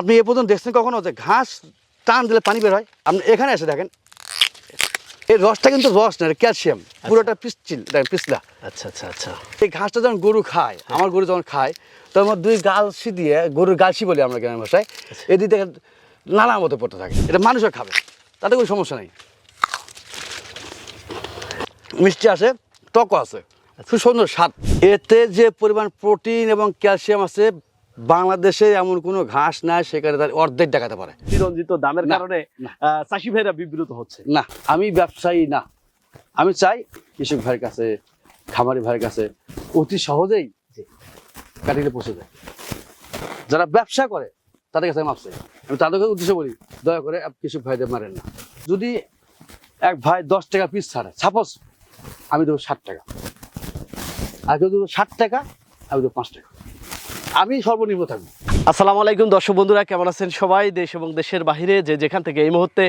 আপনি এ পর্যন্ত দেখছেন কখনো যে ঘাস টান দিলে পানি বের হয়? আপনি এখানে এসে দেখেন। এই রসটা কিন্তু রস না ক্যালসিয়াম। পুরোটা পিচ্ছিল দেখেন পিছলা আচ্ছা আচ্ছা আচ্ছা। এই ঘাসটা যখন গরু খায় আমার গরু যখন খায় তখন আমার দুই গালসি দিয়ে গরুর গালসি বলি আমরা গ্রামের ভাষায় এদিক থেকে নালার মতো পড়তে থাকে। এটা মানুষও খাবে তাতে কোনো সমস্যা নেই। মিষ্টি আছে টকও আছে খুব সুন্দর স্বাদ। এতে যে পরিমাণ প্রোটিন এবং ক্যালসিয়াম আছে বাংলাদেশে এমন কোনো ঘাস নাই সেখানে তার অর্ধেক দেখাতে পারে। চিরঞ্জিত দামের কারণে চাষি ভাইরা বিব্রত হচ্ছে। না আমি ব্যবসায়ী না। আমি চাই কৃষক ভাইয়ের কাছে খামারি ভাইয়ের কাছে অতি সহজেই কাটিলে পৌঁছে যায়। যারা ব্যবসা করে তাদের কাছে আমি মাপ চাই। আমি তাদেরকে উদ্দেশ্য বলি দয়া করে কৃষক ভাইদের মারেন না। যদি এক ভাই দশ টাকা পিস ছাড়ে সাপোজ আমি দেবো ষাট টাকা। আর কেউ দেবো ষাট টাকা আমি দেবো পাঁচ টাকা। আমি সর্বনিম্ন থাকব। আসসালামু আলাইকুম, দর্শক বন্ধুরা, কেমন আছেন সবাই? দেশ এবং দেশের বাইরে যে যেখান থেকে এই মুহূর্তে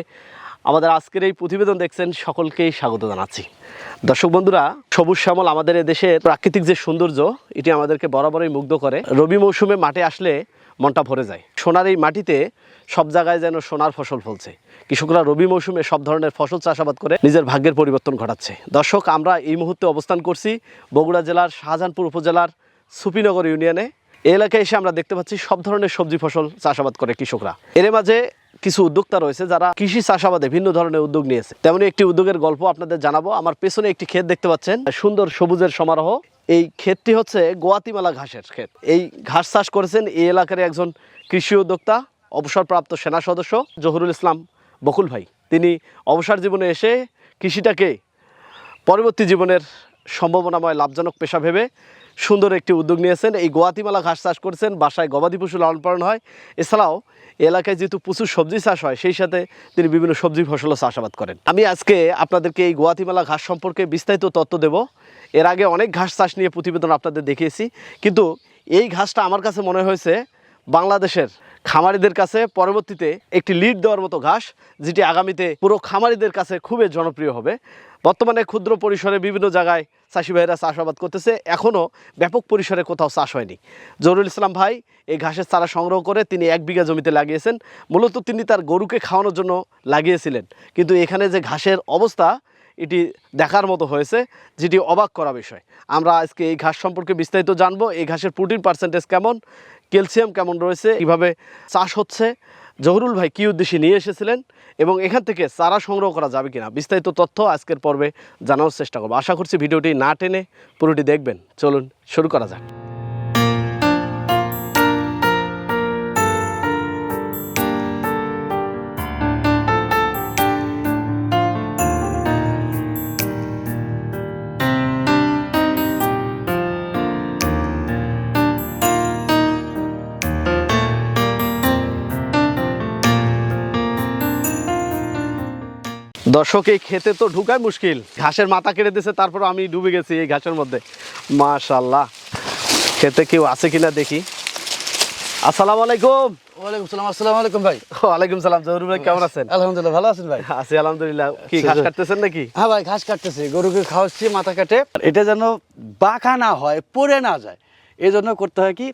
আমাদের আজকের এই প্রতিবেদন দেখছেন সকলকেই স্বাগত জানাচ্ছি। দর্শক বন্ধুরা, সবুজ শ্যামল আমাদের দেশের প্রাকৃতিক যে সৌন্দর্য, এটি আমাদেরকে বরাবরই মুগ্ধ করে। রবি মৌসুমে মাঠে আসলে মনটা ভরে যায়। সোনার এই মাটিতে সব জায়গায় যেন সোনার ফসল ফলছে। কৃষকরা রবি মৌসুমে সব ধরনের ফসল চাষাবাদ করে নিজের ভাগ্যের পরিবর্তন ঘটাচ্ছে। দর্শক, আমরা এই মুহূর্তে অবস্থান করছি বগুড়া জেলার শাহজাহানপুর উপজেলার সুপিনগর ইউনিয়নে। এলাকায় এসে আমরা দেখতে পাচ্ছি সব ধরনের সবজি ফসল চাষাবাদ করে কৃষকরা। এর মাঝে কিছু উদ্যোক্তা রয়েছে যারা কৃষি চাষাবাদে ভিন্ন ধরনের উদ্যোগ নিয়েছে। তেমনি একটি উদ্যোগের গল্প আপনাদের জানাব। আমার পেছনে একটি ক্ষেত দেখতে পাচ্ছেন। সুন্দর সবুজের সমারোহ। এই ক্ষেতটি হচ্ছে গোয়াতিমালা ঘাসের ক্ষেত। এই ঘাস চাষ করেছেন এই এলাকার একজন কৃষি উদ্যোক্তা, অবসরপ্রাপ্ত সেনা সদস্য জহুরুল ইসলাম বকুল ভাই। তিনি অবসর জীবনে এসে কৃষিটাকে পরবর্তী জীবনের সম্ভাবনাময় লাভজনক পেশা ভেবে সুন্দর একটি উদ্যোগ নিয়েছেন। এই গোয়াতিমালা ঘাস চাষ করছেন, বাসায় গবাদি পশু লালন পালন হয়। এছাড়াও এলাকায় যেহেতু প্রচুর সবজি চাষ হয়, সেই সাথে তিনি বিভিন্ন সবজি ফসলও চাষাবাদ করেন। আমি আজকে আপনাদেরকে এই গোয়াতিমালা ঘাস সম্পর্কে বিস্তারিত তথ্য দেব। এর আগে অনেক ঘাস চাষ নিয়ে প্রতিবেদন আপনাদের দেখিয়েছি। কিন্তু এই ঘাসটা আমার কাছে মনে হয়েছে বাংলাদেশের খামারিদের কাছে পরবর্তীতে একটি লিড দেওয়ার মতো ঘাস, যেটি আগামীতে পুরো খামারিদের কাছে খুবই জনপ্রিয় হবে। বর্তমানে ক্ষুদ্র পরিসরে বিভিন্ন জায়গায় চাষি ভাইয়েরা চাষাবাদ করতেছে। এখনও ব্যাপক পরিসরে কোথাও চাষ হয়নি। জরুল ইসলাম ভাই এই ঘাসের চারা সংগ্রহ করে তিনি এক বিঘা জমিতে লাগিয়েছেন। মূলত তিনি তার গরুকে খাওয়ানোর জন্য লাগিয়েছিলেন। কিন্তু এখানে যে ঘাসের অবস্থা, এটি দেখার মতো হয়েছে, যেটি অবাক করা বিষয়। আমরা আজকে এই ঘাস সম্পর্কে বিস্তারিত জানব, এই ঘাসের প্রোটিন পার্সেন্টেজ কেমন, ক্যালসিয়াম কেমন রয়েছে, কীভাবে চাষ হচ্ছে। জহুরুল ভাই কী উদ্দেশ্যে নিয়ে এসেছিলেন এবং এখান থেকে চারা সংগ্রহ করা যাবে কিনা বিস্তারিত তথ্য আজকের পর্বে জানানোর চেষ্টা করব। আশা করছি ভিডিওটি না টেনে পুরোটি দেখবেন। চলুন শুরু করা যাক। দর্শক এই খেতে তো ঢুকাই মুশকিল। ঘাসের মাথা কেটে দিয়েছে তারপর আমি ডুবে গেছি এই ঘাসের মধ্যে। মাশাল্লাহ খেতে কেউ আছে কিনা দেখি। আসসালামু আলাইকুম। ওয়ালাইকুম সালাম আসসালামু আলাইকুম ভাই। ওয়ালাইকুম সালাম জহুর ভাই কেমন আছেন? আলহামদুলিল্লাহ ভালো আছেন ভাই? আছি আলহামদুলিল্লাহ। কি ঘাস কাটতেছেন নাকি? হ্যাঁ ভাই ঘাস কাটতেছি গরুকে খাওয়াচ্ছি মাথা কাটে। এটা যেন বাঁকা না হয় পড়ে না যায়। এই জন্য করতে হয় কি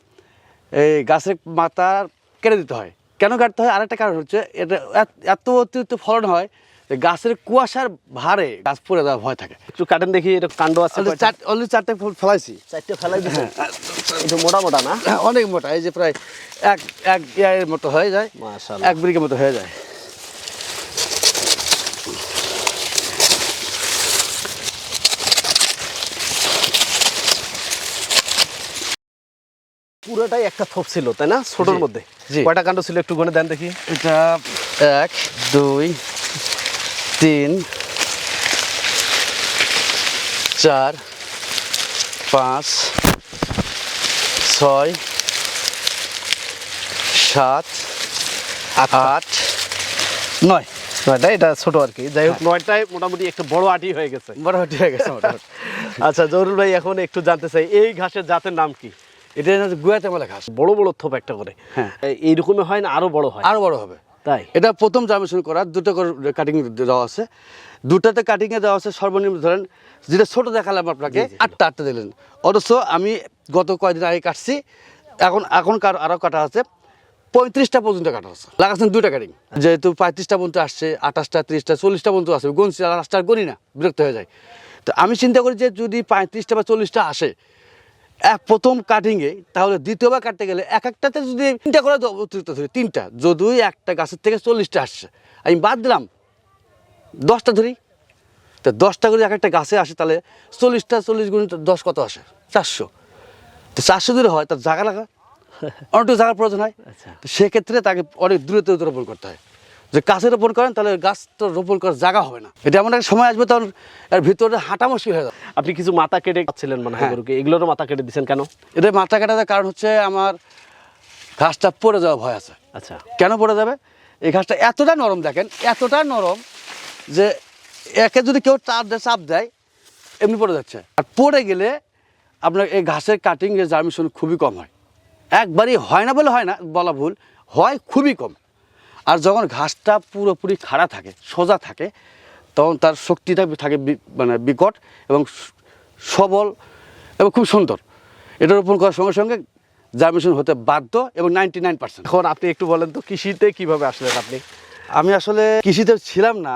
এই গাছের মাথা কেটে দিতে হয়। কেন কাটতে হয়? আরেকটা কারণ হচ্ছে এটা এত অতিরিক্ত ফলন হয় যে গাছের কুয়াশার ভারে গাছ পড়ে যাওয়ার ভয় থাকে। একটু কাটেন দেখি এটা কাণ্ড আছে অলরেডি চারটে ফুল ফেলাইছি। চারটে ফেলাই দিচ্ছেন একটু মোটা মোটা না? হ্যাঁ, অনেক মোটা এই যে প্রায় এক এক ইয়ারের মতো হয়ে যায়। মাশাল্লাহ এক বিঘের মতো হয়ে যায়। পুরোটাই একটা থোপ ছিল তাই না? ছোটোর মধ্যে। কয়টা কাণ্ড ছিল একটু গনে দেন দেখি। এটা এক দুই তিন চার পাঁচ ছয় সাত আট নয়। নয়টা এটা ছোট আর কি। যাই হোক নয়টায় মোটামুটি একটু বড় আটি হয়ে গেছে। মোটামুটি হয়ে গেছে মোটামুটি। আচ্ছা জহুরুল ভাই এখন একটু জানতে চাই এই ঘাসের জাতের নাম কি? এটা হচ্ছে গুয়াতে বলে ঘাস। বড় বড় থোপ একটা করে। হ্যাঁ। এই- এইরকমই হয় না আরও বড় হয়? আরও বড় হবে। তাই? এটা প্রথম জামিশন করা দুটো করে কাটিং দেওয়া আছে। দুটাতে কাটিংয়ে দেওয়া আছে সর্বনিম্ন ধরেন যেটা ছোট দেখালাম আপনাকে আটটা আটটা দিলেন। অথচ আমি গত কয়েকদিন আগে কাটছি এখন এখন কার আরও কাটা আছে পঁয়ত্রিশটা পর্যন্ত কাটা আছে। লাগাচ্ছেন দুইটা কাটিং যেহেতু পঁয়ত্রিশটা পর্যন্ত আসছে আঠাশটা ত্রিশটা চল্লিশটা পর্যন্ত আসে গনছি আর গনি না বিরক্ত হয়ে যায়। তো আমি চিন্তা করি যে যদি পঁয়ত্রিশটা বা চল্লিশটা আসে এক প্রথম কাটিংয়ে তাহলে দ্বিতীয়বার কাটতে গেলে এক একটাতে যদি তিনটা করে অতিরিক্ত ধরি তিনটা। যদিও একটা গাছের থেকে চল্লিশটা আসছে। আমি বাদ দিলাম দশটা ধরি। তো দশটা করে এক একটা গাছে আসে তাহলে চল্লিশটা চল্লিশ গুণ দশ কত আসে? চারশো। তো চারশো দূরে হয় তার জায়গা লাগা। অনেকটু জায়গার প্রয়োজন হয়। আচ্ছা। সেক্ষেত্রে তাকে অনেক দূরত্ব রোপণ করতে হয়। যে গাছে রোপণ করেন তাহলে গাছ তো রোপণ করার জায়গা হবে না। এটা এমন একটা সময় আসবে তখন এর ভিতরে হাঁটা মুশকিল হয়ে যাবে। আপনি কিছু মাথা কেটে পাচ্ছিলেন মনে হয়। গরুকে এগুলোরও মাথা কেটে দিচ্ছেন কেন? এটা মাথা কাটার কারণ হচ্ছে আমার ঘাসটা পড়ে যাওয়া ভয় আছে। আচ্ছা। কেন পড়ে যাবে? এই ঘাসটা এতটা নরম দেখেন এতটা নরম যে একে যদি কেউ চাপ দেয় চাপ দেয় এমনি পড়ে যাচ্ছে। আর পড়ে গেলে আপনার এই ঘাসের কাটিং যে জার্মিশন খুবই কম হয়। একবারই হয় না বলে হয় না বলা ভুল হয় খুবই কম। আর যখন ঘাসটা পুরোপুরি খাড়া থাকে সোজা থাকে তখন তার শক্তিটা থাকে মানে বিকট এবং সবল এবং খুব সুন্দর। এটা রোপণ করার সঙ্গে সঙ্গে জার্মিশন হতে বাধ্য এবং নাইনটি নাইন পার্সেন্ট এখন আপনি একটু বলেন তো কৃষিতে কীভাবে আসলেন আপনি? আমি আসলে কৃষিতে ছিলাম না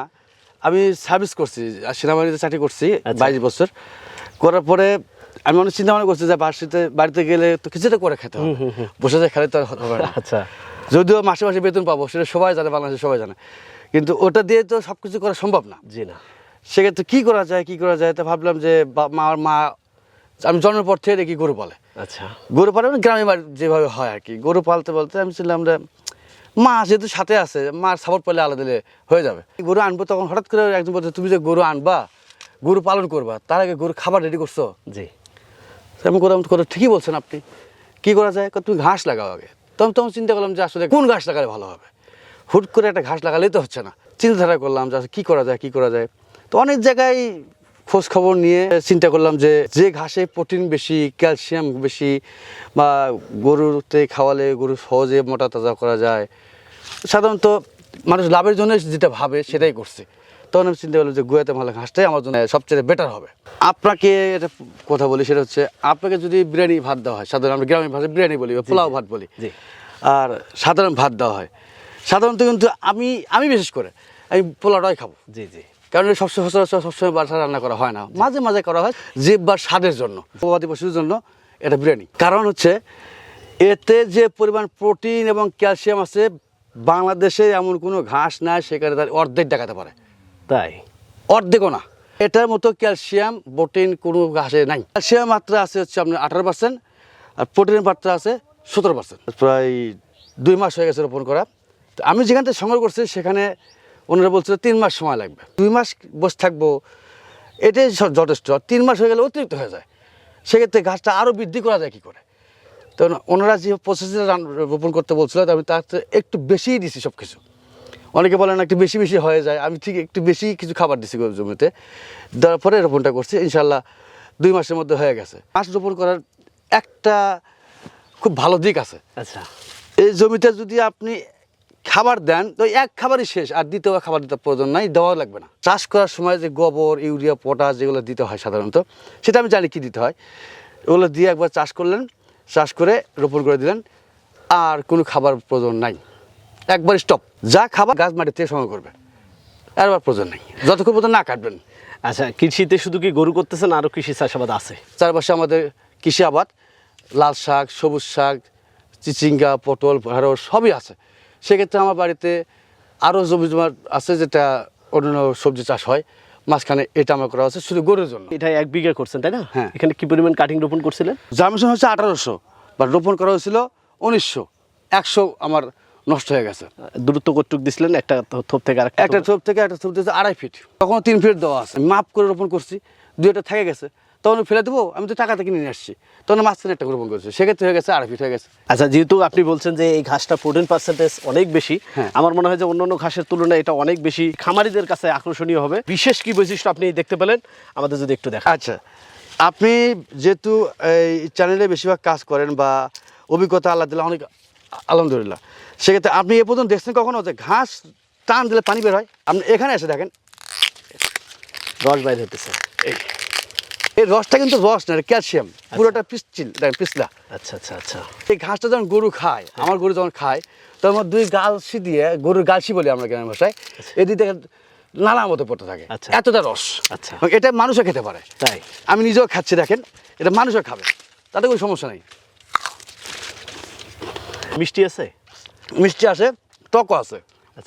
আমি সার্ভিস করছি আর সেনাবাহিনীতে চাকরি করছি আচ্ছা। বাইশ বছর। করার পরে আমি অনেক চিন্তা ভাবনা করছি যে বাড়িতে বাড়িতে গেলে তো কিছুটা করে খেতে হবে। বসে যায় খেলে তো হবে না। আচ্ছা। যদিও মাসে মাসে বেতন পাবো সেটা সবাই জানে বাংলাদেশে সবাই জানে। কিন্তু ওটা দিয়ে তো সব কিছু করা সম্ভব না। জি না। সেক্ষেত্রে কী করা যায় কী করা যায় তা ভাবলাম যে মা মা আমি জন্মের পর থেকে দেখি গরু বলে আচ্ছা। গরু পালে মানে গ্রামে বাড়ি যেভাবে হয় আর কি গরু পালতে বলতে আমি ছিলাম যে মা যেহেতু সাথে আছে মার সাপোর্ট পেলে আলাদা দিলে হয়ে যাবে। গরু আনব তখন হঠাৎ করে একজন বলছে তুমি যে গরু আনবা গরু পালন করবা তার আগে গরু খাবার রেডি করছ? জি। আমি করলাম করে ঠিকই বলছেন আপনি। কি করা যায়? তুমি ঘাস লাগাও আগে। তখন তখন চিন্তা করলাম যে আসলে কোন ঘাস লাগালে ভালো হবে? হুট করে একটা ঘাস লাগালেই তো হচ্ছে না। চিন্তাধারা করলাম যে আসলে কী করা যায়, কী করা যায়? তো অনেক জায়গায় খোঁজ খবর নিয়ে চিন্তা করলাম যে যে ঘাসে প্রোটিন বেশি, ক্যালসিয়াম বেশি বা গরুতে খাওয়ালে গরু সহজে মোটা তাজা করা যায়। সাধারণত মানুষ লাভের জন্য যেটা ভাবে সেটাই করছে। তখন আমি চিন্তা করলাম যে গুয়াতে মালা ঘাসটাই আমার জন্য সবচেয়ে বেটার হবে। আপনাকে এটা কথা বলি সেটা হচ্ছে আপনাকে যদি বিরিয়ানি ভাত দেওয়া হয় সাধারণ আমরা গ্রামীণ ভাষায় বিরিয়ানি বলি বা পোলাও ভাত বলি জি। আর সাধারণ ভাত দেওয়া হয় সাধারণত কিন্তু আমি আমি বিশেষ করে আমি পোলাওটাই খাব। জি জি। কারণ সবসময় সচরাচর সবসময় বাসায় রান্না করা হয় না। মাঝে মাঝে করা হয় জীব বা স্বাদের জন্য গবাদি পশুর জন্য এটা বিরিয়ানি। কারণ হচ্ছে এতে যে পরিমাণ প্রোটিন এবং ক্যালসিয়াম আছে বাংলাদেশে এমন কোনো ঘাস নাই সেখানে তার অর্ধেক দেখাতে পারে। তাই? অর্ধেকও না। এটার মতো ক্যালসিয়াম, প্রোটিন কোনো ঘাসে নাই। ক্যালসিয়াম মাত্রা আছে হচ্ছে আপনার আঠারো পার্সেন্ট আর প্রোটিনের মাত্রা আছে সতেরো পার্সেন্ট প্রায় দুই মাস হয়ে গেছে রোপণ করা। তো আমি যেখান থেকে সংগ্রহ করছি, সেখানে ওনারা বলছিল তিন মাস সময় লাগবে। দুই মাস বসে থাকব, এটাই যথেষ্ট। তিন মাস হয়ে গেলে অতিরিক্ত হয়ে যায়। সেক্ষেত্রে গাছটা আরও বৃদ্ধি করা যায় কী করে? তো ওনারা যে প্রসেসে রোপণ করতে বলছিল আমি তার একটু বেশিই দিছি সব কিছু অনেকে বলেন একটু বেশি বেশি হয়ে যায়। আমি ঠিক একটু বেশি কিছু খাবার দিছি জমিতে। দেওয়ার পরে রোপণটা করছি ইনশাল্লাহ দুই মাসের মধ্যে হয়ে গেছে। মাছ রোপণ করার একটা খুব ভালো দিক আছে। আচ্ছা। এই জমিতে যদি আপনি খাবার দেন তো এক খাবারই শেষ আর দ্বিতীয়বার খাবার দিতে প্রয়োজন নাই দেওয়া লাগবে না। চাষ করার সময় যে গোবর ইউরিয়া পটাশ যেগুলো দিতে হয় সাধারণত সেটা আমি জানি কি দিতে হয়। ওগুলো দিয়ে একবার চাষ করলেন চাষ করে রোপণ করে দিলেন আর কোনো খাবার প্রয়োজন নাই। একবার স্টপ যা খাবার গাছ মাটি থেকে সংগ্রহ করবে। আর প্রয়োজন নেই। যতক্ষণ পর্যন্ত না কাটবেন। আচ্ছা কৃষিতে শুধু কি গরু করতেছেন আরও কৃষি চাষাবাদ আছে? চারপাশে আমাদের কৃষি আবাদ লাল শাক সবুজ শাক চিচিঙ্গা পটল ঢেঁড়স সবই আছে। সেক্ষেত্রে আমার বাড়িতে আরও জমি জমা আছে যেটা অন্যান্য সবজি চাষ হয়। মাঝখানে এটা আমার করা আছে শুধু গরুর জন্য। এটা এক বিঘা করছেন তাই না? হ্যাঁ। এখানে কি পরিমাণ কাটিং রোপণ করছিলেন? জামিশন হচ্ছে আঠারোশো বা রোপণ করা হয়েছিল উনিশশো। একশো আমার নষ্ট হয়ে গেছে। দূরত্ব কতটুক দিছিলেন? একটা থোপ থেকে আরেকটা একটা থোপ। থেকে একটা থোপ দিয়েছে আড়াই ফিট তখন তিন ফিট দেওয়া আছে। মাপ করে রোপণ করছি দুইটা থেকে গেছে। তখন ফেলে দেবো আমি তো টাকাতে কিনে নিয়ে আসছি। তখন মাঝখানে একটা রোপণ করছি। সেক্ষেত্রে হয়ে গেছে আড়াই ফিট হয়ে গেছে। আচ্ছা যেহেতু আপনি বলছেন যে এই ঘাসটা প্রোটিন পার্সেন্টেজ অনেক বেশি হ্যাঁ। আমার মনে হয় যে অন্যান্য ঘাসের তুলনায় এটা অনেক বেশি খামারিদের কাছে আকর্ষণীয় হবে। বিশেষ কি বৈশিষ্ট্য আপনি দেখতে পেলেন? আমাদের যদি একটু দেখা আচ্ছা আপনি যেহেতু এই চ্যানেলে বেশিরভাগ কাজ করেন বা অভিজ্ঞতা আল্লাহ দিলে অনেক আলহামদুলিল্লাহ। সেক্ষেত্রে আপনি এ পর্যন্ত দেখছেন কখনো যে ঘাস টান দিলে পানি বের হয়? আপনি এখানে এসে দেখেন। রস বাইর হতেছে এই রসটা কিন্তু রস না ক্যালসিয়াম। পুরোটা পিসছিল দেখেন পিছলা আচ্ছা আচ্ছা আচ্ছা। এই ঘাসটা যখন গরু খায় আমার গরু যখন খায় তখন আমার দুই গালসি দিয়ে গরুর গালসি বলি আমরা গ্রামের ভাষায় এদিক থেকে নালার মতো পড়তে থাকে। আচ্ছা। এতটা রস। আচ্ছা। এটা মানুষও খেতে পারে। তাই। আমি নিজেও খাচ্ছি দেখেন। এটা মানুষও খাবে। তাতে কোনো সমস্যা নেই। মিষ্টি আছে? মিষ্টি আছে টকও আছে।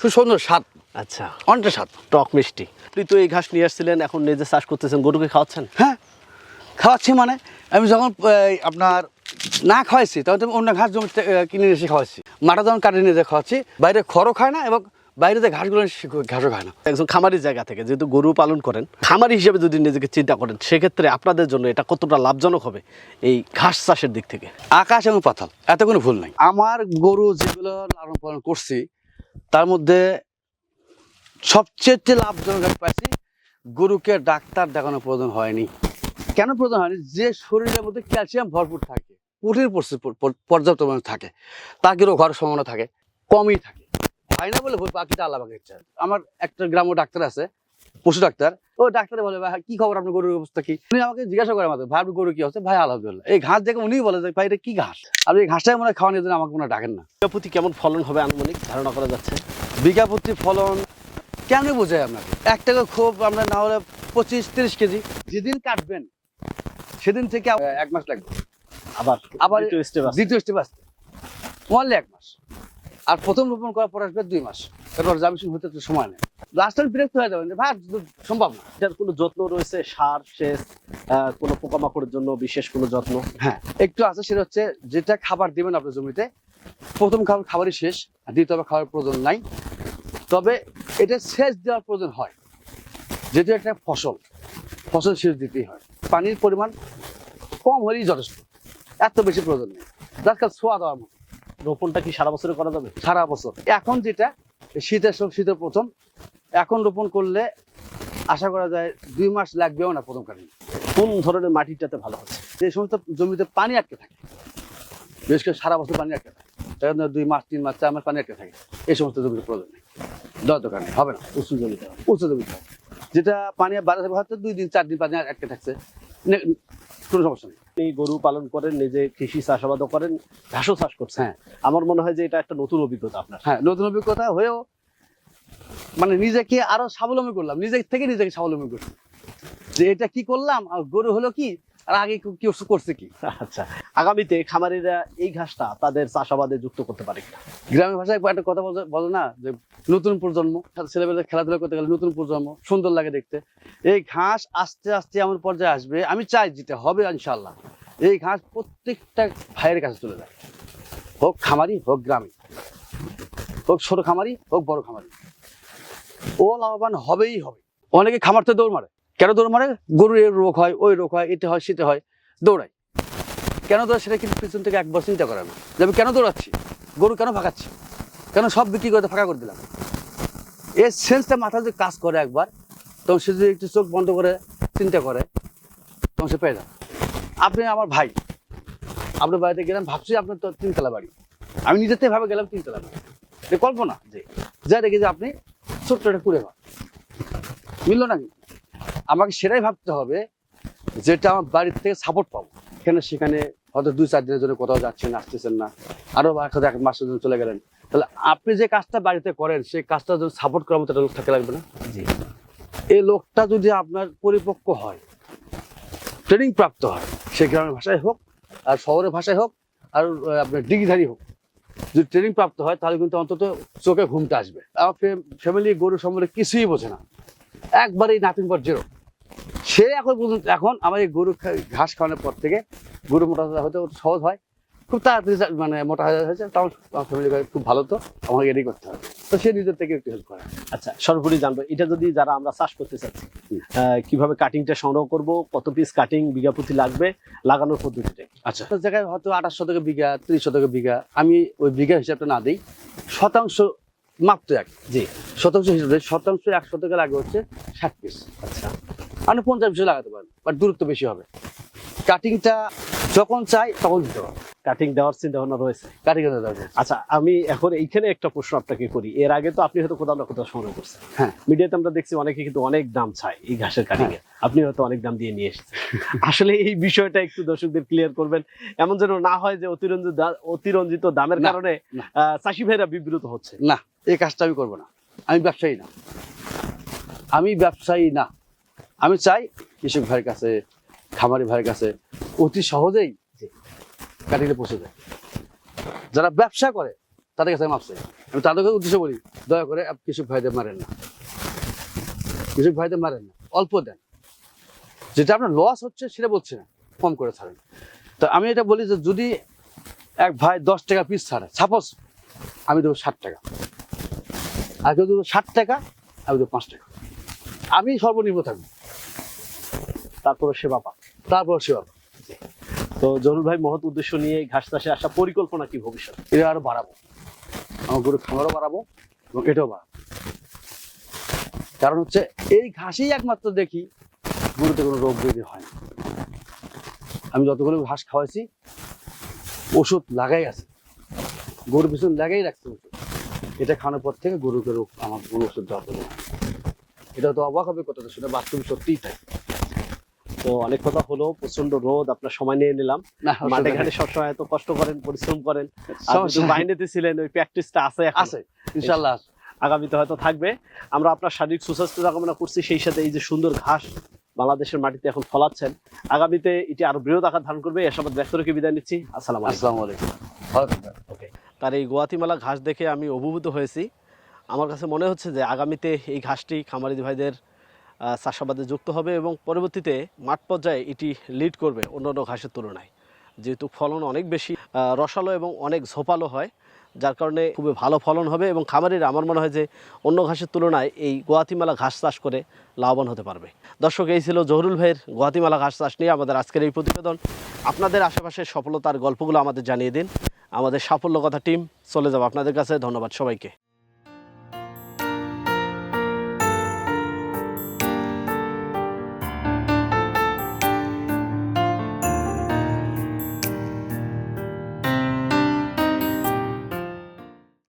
খুব সুন্দর স্বাদ। আচ্ছা। অনেকটা স্বাদ। টক মিষ্টি। তুই তো এই ঘাস নিয়ে আসছিলেন এখন নিজে চাষ করতেছেন গরুকে খাওয়াচ্ছেন? হ্যাঁ খাওয়াচ্ছি মানে আমি যখন আপনার না খাওয়াইছি তখন তো আমি অন্য ঘাস জমি কিনে এসে খাওয়াচ্ছি মাটা যখন কাটিয়ে নিয়ে যে খাওয়াচ্ছি বাইরে খড়ও খায় না এবং বাইরে যে ঘাসগুলো ঘাসও খায় না। একজন খামারি জায়গা থেকে যেহেতু গরু পালন করেন, খামারি হিসেবে যদি নিজেকে চিন্তা করেন, সেক্ষেত্রে আপনাদের জন্য এটা কতটা লাভজনক হবে এই ঘাস চাষের দিক থেকে? আকাশ এবং পাতাল, এত কোনো ভুল নাই। আমার গরু যেগুলো লালন পালন করছি, তার মধ্যে সবচেয়ে লাভজনক আমি পাইছি, গরুকে ডাক্তার দেখানোর প্রয়োজন হয়নি। কেন প্রয়োজন হয়নি? যে শরীরের মধ্যে ক্যালসিয়াম ভরপুর থাকে প্রোটিন পর্যাপ্ত থাকে, তার কি রোগ হওয়ার সম্ভাবনা থাকে, কমই থাকে। হয় না বলে বাকিটা আল্লাহ বাকি ইচ্ছা। আমার একটা গ্রাম্য ডাক্তার আছে পশু ডাক্তার। ও ডাক্তার বলে ভাই কি খবর? আপনার গরুর অবস্থা কি? উনি আমাকে জিজ্ঞাসা করে আমাদের ভাই আপনার গরু কি হচ্ছে ভাই আলহামদুলিল্লাহ। এই ঘাস দেখে উনিই বলে যে ভাই এটা কি ঘাস? আপনি এই ঘাসটাই মনে হয় খাওয়ানোর জন্য আমাকে মনে ডাকেন না। প্রতি কেমন ফলন হবে আনুমানিক ধারণা করা যাচ্ছে। বিঘা প্রতি ফলন কেমনি বোঝায় আপনাকে? এক টাকা খুব আমরা না হলে পঁচিশ তিরিশ কেজি। যেদিন কাটবেন সেদিন থেকে এক মাস লাগবে। আবার আবার দ্বিতীয় স্টেপ আসতে মরলে এক মাস। আর প্রথম রোপণ করার পর আসবে দুই মাস। তারপর জামিশন হতে তো সময় নেই। লাস্ট টাইম বিরক্ত হয়ে যাবেন ভাই সম্ভব না। এটার কোনো যত্ন রয়েছে? সার সেচ কোনো পোকামাকড়ের জন্য বিশেষ কোনো যত্ন? হ্যাঁ একটু আছে সেটা হচ্ছে যেটা খাবার দিবেন আপনার জমিতে প্রথম খাবার খাবারই শেষ দ্বিতীয় খাবার প্রয়োজন নাই। তবে এটা সেচ দেওয়ার প্রয়োজন হয়। যেহেতু একটা ফসল ফসল সেচ দিতেই হয়। পানির পরিমাণ কম হলেই যথেষ্ট। এত বেশি প্রয়োজন নেই। আজকাল ছোঁয়া দেওয়ার মতো। রোপণটা কি সারা বছরে করা যাবে? সারা বছর। এখন যেটা শীতের সময় শীতের প্রথম। এখন রোপণ করলে আশা করা যায় দুই মাস লাগবেও না প্রথম কাটিং কোন ধরনের মাটিটাতে ভালো হচ্ছে? যে সমস্ত জমিতে পানি আটকে থাকে, বিশেষ করে সারা বছর পানি আটকে থাকে দুই মাস, তিন মাস, চার মাস পানি আটকে থাকে, এই সমস্ত জমিতে প্রয়োজন নেই। দরকার নেই, হবে না, উঁচু জমিতে। উঁচু জমিতে যেটা পানি বাড়া থাকবে হয়তো দুই দিন, চার দিন পানি আটকে থাকছে কোনো সমস্যা নেই। আপনি গরু পালন করেন, নিজে কৃষি চাষাবাদও করেন, ঘাসও চাষ করছেন। হ্যাঁ আমার মনে হয় যে এটা একটা নতুন অভিজ্ঞতা আপনার। হ্যাঁ নতুন অভিজ্ঞতা হয়েও মানে নিজেকে আরও স্বাবলম্বী করলাম, নিজে থেকে নিজেকে স্বাবলম্বী করছি। যে এটা কি করলাম, আর গরু হলো কি আর আগে কি করছে কি? আচ্ছা আগামীতে খামারিরা এই ঘাসটা তাদের চাষাবাদে যুক্ত করতে পারে কিনা? গ্রামের ভাষায় একটা কথা বলে না, যে নতুন প্রজন্ম ছেলেবেলা খেলাধুলা করতে গেলে নতুন প্রজন্ম, সুন্দর লাগে দেখতে। এই ঘাস আস্তে আস্তে এমন পর্যায়ে আসবে, আমি চাই যেটা হবে ইনশাল্লাহ এই ঘাস প্রত্যেকটা ভাইয়ের কাছে চলে যায়। হোক খামারি, হোক গ্রামে। হোক ছোট খামারি, হোক বড় খামারি। ও লাভবান হবেই হবে। অনেকে খামার তো দৌড় মারে। কেন দৌড় মারে? গরুর এই রোগ হয়, ওই রোগ হয় এটা হয় সেটা হয়, দৌড়ায়। কেন দৌড়ায় সেটা কিন্তু পিছন থেকে একবার চিন্তা করে না। যে আমি কেন দৌড়াচ্ছি? গরু কেন ভাগাচ্ছি কেন সব বিক্রি করে ফাঁকা করে দিলাম? এই সেন্সটা মাথা যদি কাজ করে একবার, তখন সে যদি একটু চোখ বন্ধ করে চিন্তা করে, তখন সে পেয়ে যাবে আপনি আমার ভাই, আপনার বাড়িতে গেলাম, ভাবছি আপনার তো তিনতলা বাড়ি। আমি নিজের থেকে ভাবে গেলাম তিনতলা বাড়ি। কল্পনা যে, যা দেখি যে আপনি ছোট্ট একটা কুড়ে ঘর। মিললো না কিন্তু। আমাকে সেটাই ভাবতে হবে যেটা আমার বাড়ির থেকে সাপোর্ট পাবো। এখানে সেখানে হয়তো দুই চার দিনের জন্য কোথাও যাচ্ছেন আসতেছেন না। আরও হয়তো এক মাসের জন্য চলে গেলেন। তাহলে আপনি যে কাজটা বাড়িতে করেন সেই কাজটা যদি সাপোর্ট করার মতো একটা লোক থাকতে লাগবে না? জি। এই লোকটা যদি আপনার পরিপক্ক হয় ট্রেনিং প্রাপ্ত হয় সে গ্রামের ভাষায় হোক আর শহরের ভাষায় হোক আর আপনার ডিগ্রিধারী হোক যদি ট্রেনিং প্রাপ্ত হয় তাহলে কিন্তু অন্তত চোখে ঘুমটা আসবে। আমার ফ্যামিলি গরু সম্বন্ধে কিছুই বোঝে না। একবারেই নাথিং ফর জিরো সে এখন পর্যন্ত এখন আমাদের গরু ঘাস খাওয়ানোর পর থেকে গরু মোটা হতে সহজ হয়। খুব তাড়াতাড়ি মানে মোটা হয়ে হয়েছে তখন আমার ফ্যামিলি খুব ভালো তো আমাকে এটাই করতে হবে। তো সে নিজের থেকে একটু হেল্প করে। আচ্ছা সর্বোপরি জানব এটা যদি যারা আমরা চাষ করতে চাচ্ছি কীভাবে কাটিংটা সংগ্রহ করব কত পিস কাটিং বিঘা প্রতি লাগবে লাগানোর পদ্ধতিটা আচ্ছা তো জায়গায় হয়তো আঠাশ শতকে বিঘা ত্রিশ শতকে বিঘা আমি ওই বিঘা হিসাবটা না দিই শতাংশ মাপতে এক। জি। শতাংশ হিসাবে শতাংশ এক শতকে লাগে হচ্ছে ষাট পিস আচ্ছা। আপনি পঞ্চাশ পিস লাগাতে পারেন বাট দূরত্ব বেশি হবে। কাটিংটা যখন চাই তখন দিতে পারব কাটিং দেওয়ার চিন্তা ভাবনা রয়েছে? কাটি আচ্ছা আমি এখন এইখানে একটা প্রশ্ন আপনাকে করি। এর আগে তো আপনি হয়তো কোথাও না কোথাও সংগ্রহ করছেন। হ্যাঁ। মিডিয়াতে আমরা দেখছি অনেকে কিন্তু অনেক দাম চায় এই ঘাসের কাটিং এ। আপনি হয়তো অনেক দাম দিয়ে নিয়ে এসেছেন। আসলে এই বিষয়টা একটু দর্শকদের ক্লিয়ার করবেন। এমন যেন না হয় যে অতিরঞ্জিত অতিরঞ্জিত দামের কারণে চাষি ভাইরা বিব্রত হচ্ছে। না এই কাজটা আমি করব না। আমি ব্যবসায়ী না। আমি ব্যবসায়ী না। আমি চাই কৃষক ভাইয়ের কাছে, খামারি ভাইয়ের কাছে অতি সহজেই কাটিলে পৌঁছে যায়। যারা ব্যবসা করে, তাদের কাছে আমি মাপ চাই। আমি তাদেরকে উদ্দেশ্য বলি, দয়া করে কৃষক ভাইদের মারেন না। কৃষক ভাইদের মারেন না, অল্প দেন। যেটা আপনার লস হচ্ছে সেটা বলছি না, কম করে ছাড়েন। তো আমি এটা বলি যে যদি এক ভাই দশ টাকা পিস ছাড়ে সাপোজ আমি দেবো ষাট টাকা। আর কেউ দেবো ষাট টাকা, আমি দেবো পাঁচ টাকা। আমি সর্বনিম্ন থাকব। তারপরে সেবা পা তারপর সেবা তো জরুল ভাই, মহৎ উদ্দেশ্য নিয়ে ঘাস চাষে আসা পরিকল্পনা কি ভবিষ্যৎ? এটা আরও বাড়াবো। আমার গরু খামারও বাড়াবো এবং এটাও বাড়াবো। কারণ হচ্ছে, এই ঘাসেই একমাত্র দেখি গরুতে কোনো রোগ ব্যাধি হয় না। আমি যতগুলো ঘাস খাওয়াইছি, ওষুধ লাগাই আছে। গরুর পিছনে লাগাই রাখছে ওষুধ। এটা খাওয়ানোর পর থেকে গরুকে রোগ, আমার গরু ওষুধ দেওয়া এটা তো অবাক হবে কথা শুনে, বাস্তব সত্যিই তাই। তো অনেক কথা হলো প্রচণ্ড রোদ আপনার সময় নিয়ে নিলাম। মাঠে ঘাটে সবসময় এত কষ্ট করেন পরিশ্রম করেন। আপনি সমস্যা তো নেই। বাহিনীতে ছিলেন ওই প্র্যাকটিসটা আছে আছে ইনশাল্লাহ আগামীতে হয়তো থাকবে। আমরা আপনার শারীরিক সুস্বাস্থ্য কামনা করছি সেই সাথে এই যে সুন্দর ঘাস বাংলাদেশের মাটিতে এখন ফলাচ্ছেন। আগামীতে এটি আরও বৃহৎ আকার ধারণ করবে এসব ব্যস্ত রেখে বিদায় নিচ্ছি। আসসালাম আসসালামু আলাইকুম। ওকে। তার এই গোয়াতিমালা ঘাস দেখে আমি অভিভূত হয়েছি। আমার কাছে মনে হচ্ছে যে আগামীতে এই ঘাসটি খামারি ভাইদের চাষাবাদে যুক্ত হবে এবং পরবর্তীতে মাঠ পর্যায়ে এটি লিড করবে অন্যান্য ঘাসের তুলনায়। যেহেতু ফলন অনেক বেশি রসালো এবং অনেক ঝোপালো হয়, যার কারণে খুবই ভালো ফলন হবে এবং খামারিরা আমার মনে হয় যে অন্য ঘাসের তুলনায় এই গোয়াতিমালা ঘাস চাষ করে লাভবান হতে পারবে। দর্শক, এই ছিল জহরুল ভাইয়ের গোয়াতিমালা ঘাস চাষ নিয়ে আমাদের আজকের এই প্রতিবেদন। আপনাদের আশেপাশের সফলতার গল্পগুলো আমাদের জানিয়ে দিন। আমাদের সাফল্য কথা টিম চলে যাব আপনাদের কাছে। ধন্যবাদ সবাইকে।